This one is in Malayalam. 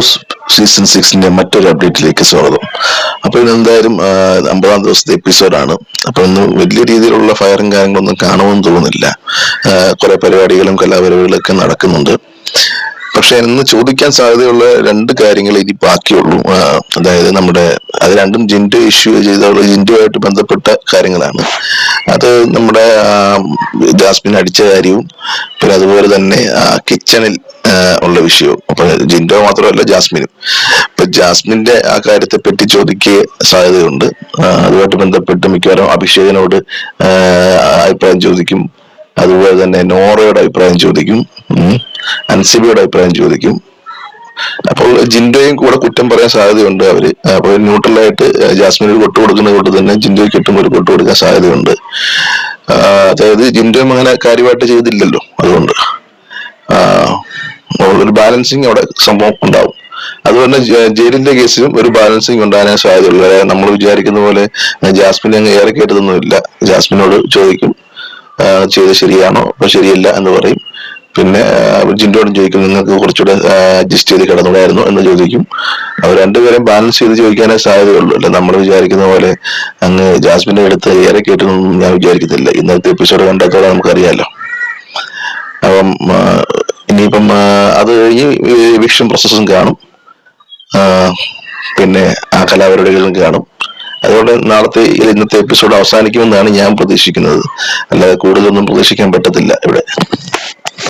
ഹൗസ് സീസൺ സിക്സിന്റെ മറ്റൊരു അപ്ഡേറ്റിലേക്ക് സ്വാഗതം. അപ്പൊ ഇന്ന് എന്തായാലും അമ്പതാം ദിവസത്തെ എപ്പിസോഡാണ് അപ്പൊ ഇന്ന് വലിയ രീതിയിലുള്ള ഫയറും കാര്യങ്ങളൊന്നും കാണുമെന്ന് തോന്നുന്നില്ല. കുറെ പരിപാടികളും കലാപരിപാടികളും ഒക്കെ നടക്കുന്നുണ്ട്. പക്ഷെ ഇന്ന് ചോദിക്കാൻ സാധ്യതയുള്ള രണ്ട് കാര്യങ്ങൾ ഇനി ബാക്കിയുള്ളൂ. അതായത് നമ്മുടെ അത് രണ്ടും ജിൻഡു ഇഷ്യൂ ചെയ്ത ജിൻഡുമായിട്ട് ബന്ധപ്പെട്ട കാര്യങ്ങളാണ്. അത് നമ്മുടെ ജാസ്മിൻ അടിച്ച കാര്യവും പിന്നെ അതുപോലെ തന്നെ കിച്ചണിൽ ഉള്ള വിഷയവും. അപ്പൊ ജിൻഡോ മാത്രമല്ല ജാസ്മിനും. ഇപ്പൊ ജാസ്മിന്റെ ആ കാര്യത്തെ പറ്റി ചോദിക്കുക സാധ്യതയുണ്ട് അതുമായിട്ട് ബന്ധപ്പെട്ട് മിക്കവാറും അഭിഷേകനോട് അഭിപ്രായം ചോദിക്കും. അതുപോലെ തന്നെ നോറയുടെ അഭിപ്രായം ചോദിക്കും. അൻസിബിയുടെ അഭിപ്രായം ചോദിക്കും. അപ്പോൾ ജിൻഡോയും കൂടെ കുറ്റം പറയാൻ സാധ്യതയുണ്ട് അവർ. അപ്പോൾ ന്യൂട്രലായിട്ട് ജാസ്മിൻ ഒരു കൊട്ടു കൊടുക്കുന്ന കൊണ്ട് തന്നെ ജിൻഡോയ്ക്ക് കിട്ടുമ്പോൾ ഒരു കൊട്ട് കൊടുക്കാൻ സാധ്യതയുണ്ട്. അതായത് ജിൻഡോയും അങ്ങനെ കാര്യമായിട്ട് ചെയ്തില്ലല്ലോ അതുകൊണ്ട്. ഒരു ബാലൻസിങ് അവിടെ സംഭവം ഉണ്ടാവും. അതുപോലെ ജയിലിന്റെ കേസിലും ഒരു ബാലൻസിങ് ഉണ്ടാകാൻ സാധ്യതയുള്ളൂ. നമ്മൾ വിചാരിക്കുന്ന പോലെ ജാസ്മിൻ അങ്ങ് ഏറെ കേട്ടതൊന്നുമില്ല ജാസ്മിനോട് ചോദിക്കും ചെയ്ത് ശരിയാണോ? ശരിയല്ല എന്ന് പറയും. പിന്നെ ജിൻഡോടും ചോദിക്കും നിങ്ങൾക്ക് കുറച്ചുകൂടെ അഡ്ജസ്റ്റ് ചെയ്ത് കിടന്നുകൂടായിരുന്നു എന്ന് ചോദിക്കും. അവർ രണ്ടുപേരും ബാലൻസ് ചെയ്ത് ചോദിക്കാനേ സാധ്യതയുള്ളൂ. അല്ല നമ്മൾ വിചാരിക്കുന്ന പോലെ അങ്ങ് ജാസ്മിന്റെ അടുത്ത് ഏറെ കേട്ടൊന്നും ഞാൻ വിചാരിക്കുന്നില്ല ഇന്നത്തെ എപ്പിസോഡ് കണ്ടാത്തോടെ നമുക്കറിയാലോ. അപ്പം ഇനിയിപ്പം അത് കഴിഞ്ഞ് വിഷം പ്രോസസ്സും കാണും. പിന്നെ ആ കലാപരിപാടികളും കാണും. അതുകൊണ്ട് നാളത്തെ ഇന്നത്തെ എപ്പിസോഡ് അവസാനിക്കുമെന്നാണ് ഞാൻ പ്രതീക്ഷിക്കുന്നത്. അല്ലാതെ കൂടുതലൊന്നും പ്രതീക്ഷിക്കാൻ പറ്റത്തില്ല ഇവിടെ.